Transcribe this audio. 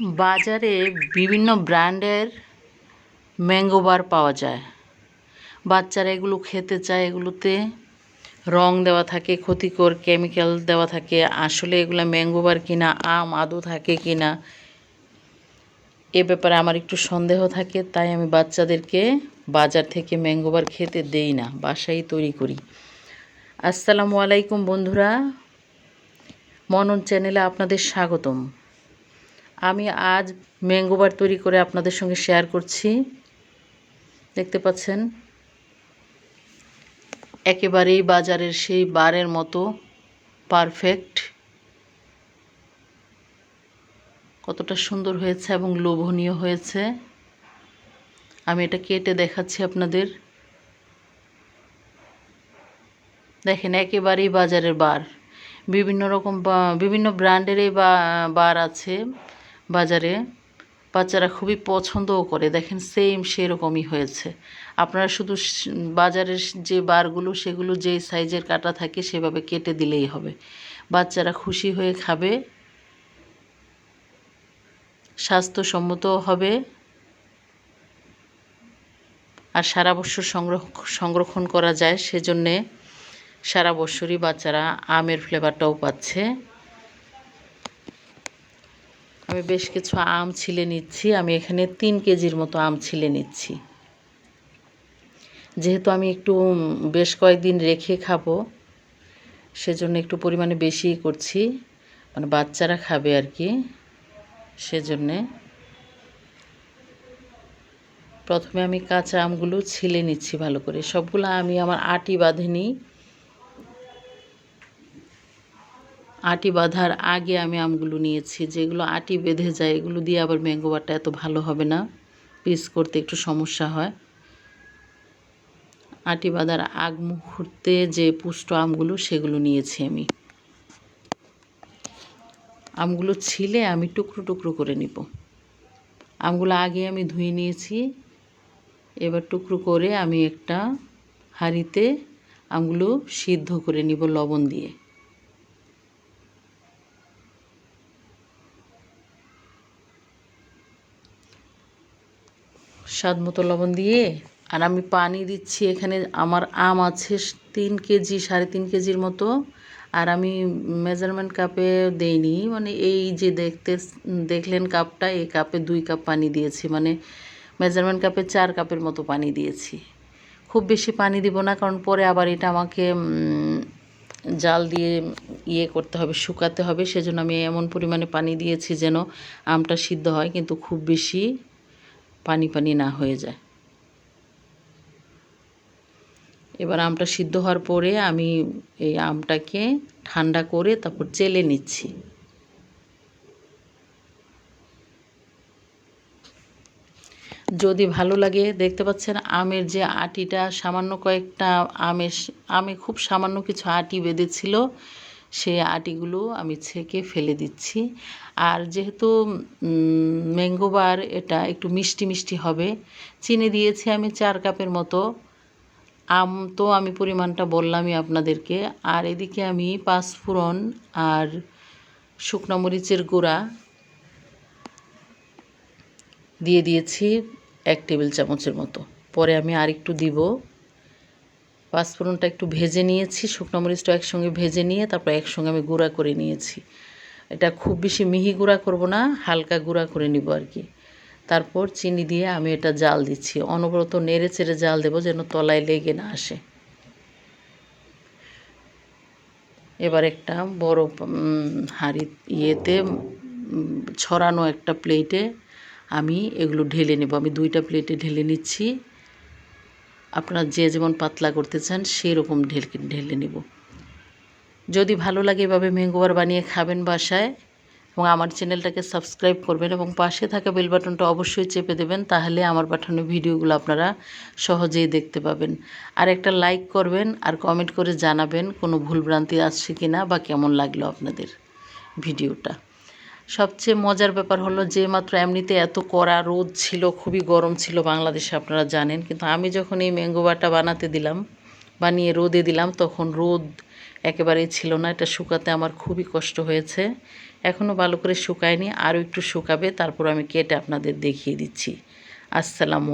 বাজারে বিভিন্ন ব্র্যান্ডের ম্যাঙ্গো বার পাওয়া যায়। বাচ্চারা এগুলো খেতে চায়, এগুলোতে রং দেওয়া থাকে, ক্ষতিকর কেমিক্যাল দেওয়া থাকে। আসলে এগুলো ম্যাঙ্গো বার কিনা, আম আদৌ থাকে কিনা, এ ব্যাপারে আমার একটু সন্দেহ থাকে, তাই আমি বাচ্চাদেরকে বাজার থেকে ম্যাঙ্গো বার খেতে দেই না, বাসায় তৈরি করি। আসসালামু আলাইকুম বন্ধুরা, মনন চ্যানেলে আপনাদের স্বাগতম। আমি আজ ম্যাঙ্গো বার তৈরি করে আপনাদের সঙ্গে শেয়ার করছি। দেখতে পাচ্ছেন? একেবারেই বাজারের সেই বারের মতো পারফেক্ট কতটা সুন্দর হয়েছে এবং লোভনীয় হয়েছে। আমি এটা কেটে দেখাচ্ছি আপনাদের। দেখেন, একেবারেই বাজারের বার। বিভিন্ন রকম বিভিন্ন ব্র্যান্ডেরই বা, বার আছে। বাজারে বাচ্চারা খুবই পছন্দও করে। দেখেন সেম সেরকমই হয়েছে। আপনারা শুধু বাজারের যে বারগুলো, সেগুলো যেই সাইজের কাটা থাকে, সেভাবে কেটে দিলেই হবে। বাচ্চারা খুশি হয়ে খাবে। স্বাস্থ্যসম্মত হবে। আর সারা বছর সংরক্ষ সংরক্ষণ করা যায়, সেজন্যে সারা বছরই বাচ্চারা আমের ফ্লেভারটাও পাচ্ছে। আমি বেশ কিছু আম ছিলে নিচ্ছি। আমি এখানে তিন কেজির মতো আম ছিলে নিচ্ছি। যেহেতু আমি একটু বেশ কয়েকদিন রেখে খাব, সেজন্য একটু পরিমাণে বেশিই করছি। মানে বাচ্চারা খাবে আর কি, সেজন্যে। প্রথমে আমি কাঁচা আমগুলো ছিলে নিচ্ছি ভালো করে। সবগুলো আমি আমার আটি বাঁধেনি। আটি বাঁধার আগে আমি আমগুলো নিয়েছি, যেগুলো আটি বেঁধে যায়, এগুলো দিয়ে আবার ম্যাঙ্গো বারটা এত ভালো হবে না। পিস করতে একটু সমস্যা হয়। আটি বাঁধার আগ মুহূর্তে যে পুষ্ট আমগুলো, সেগুলো নিয়েছি আমি। আমগুলো ছিলে আমি টুকরো টুকরো করে নিব। আমগুলো আগে আমি ধুয়ে নিয়েছি। এবার টুকরো করে আমি একটা হাঁড়িতে আমগুলো সিদ্ধ করে নিব লবণ দিয়ে। স্বাদ মতো লবণ দিয়ে, আর আমি পানি দিচ্ছি এখানে আমার আম আছে তিন কেজি, সাড়ে তিন কেজির মতো, আর আমি মেজারমেন্ট কাপে দেইনি। মানে এই যে দেখতে, দেখলেন কাপটা, এই কাপে দুই কাপ পানি দিয়েছি। মানে মেজারমেন্ট কাপে চার কাপের মতো পানি দিয়েছি। খুব বেশি পানি দিব না, কারণ পরে আবার এটা আমাকে জাল দিয়ে ইয়ে করতে হবে, শুকাতে হবে। সেজন্য আমি এমন পরিমাণে পানি দিয়েছি যেন আমটা সিদ্ধ হয়, কিন্তু খুব বেশি পানি পানি না হয়ে যায়। এবার আমটা সিদ্ধ হওয়ার পরে আমি এই আমটাকে ঠান্ডা করে তারপর চেলে নিচ্ছি। যদি ভালো লাগে, দেখতে পাচ্ছেন আমের যে আটিটা, সামান্য কয়েকটা আমের, আমে খুব সামান্য কিছু আটি বেঁধেছিল। সেই আটিগুলো আমি ছেঁকে ফেলে দিচ্ছি। আর যেহেতু ম্যাঙ্গো বার এটা একটু মিষ্টি মিষ্টি হবে, চিনি দিয়েছি আমি চার কাপের মতো। আম তো আমি পরিমাণটা বললামই আপনাদেরকে। আর এদিকে আমি পাঁচফোড়ন আর শুকনো মরিচের গুঁড়া দিয়ে দিয়েছি এক টেবিল চামচের মতো। পরে আমি আর একটু দিব পাঁচফোড়নটা একটু ভেজে নিয়েছি, শুকনো মরিচটা একসঙ্গে ভেজে নিয়ে তারপর একসঙ্গে আমি গুঁড়া করে নিয়েছি। এটা খুব বেশি মিহি গুঁড়া করব না, হালকা গুঁড়া করে নিব আর কি। তারপর চিনি দিয়ে আমি এটা জাল দিচ্ছি, অনবরত নেড়ে চেড়ে জাল দেবো যেন তলায় লেগে না আসে। এবার একটা বড় হাঁড়ি ইয়েতে ছড়ানো একটা প্লেটে আমি এগুলো ঢেলে নেব। আমি দুইটা প্লেটে ঢেলে নিচ্ছি। আপনারা যে যেমন পাতলা করতে চান, সেরকম ঢেলে ঢেলে নেব। যদি ভালো লাগে এভাবে ম্যাঙ্গোবার বানিয়ে খাবেন বাসায় এবং আমার চ্যানেলটাকে সাবস্ক্রাইব করবেন এবং পাশে থাকা বেল বাটনটা অবশ্যই চেপে দেবেন, তাহলে আমার পাঠানো ভিডিওগুলো আপনারা সহজেই দেখতে পাবেন। আর একটা লাইক করবেন আর কমেন্ট করে জানাবেন কোনো ভুলভ্রান্তি আসছে কি না বা কেমন লাগল আপনাদের ভিডিওটা। সবচেয়ে মজার ব্যাপার হলো যে মাত্র এমনিতে এত কড়া রোদ ছিল, খুবই গরম ছিল বাংলাদেশে, আপনারা জানেন। কিন্তু আমি যখন এই ম্যাঙ্গো বাটা বানাতে দিলাম, বানিয়ে রোদে দিলাম, তখন রোদ একেবারেই ছিল না। এটা শুকাতে আমার খুবই কষ্ট হয়েছে। এখনও ভালো করে শুকায়নি, আরও একটু শুকাবে, তারপর আমি কেটে আপনাদের দেখিয়ে দিচ্ছি। আসসালামু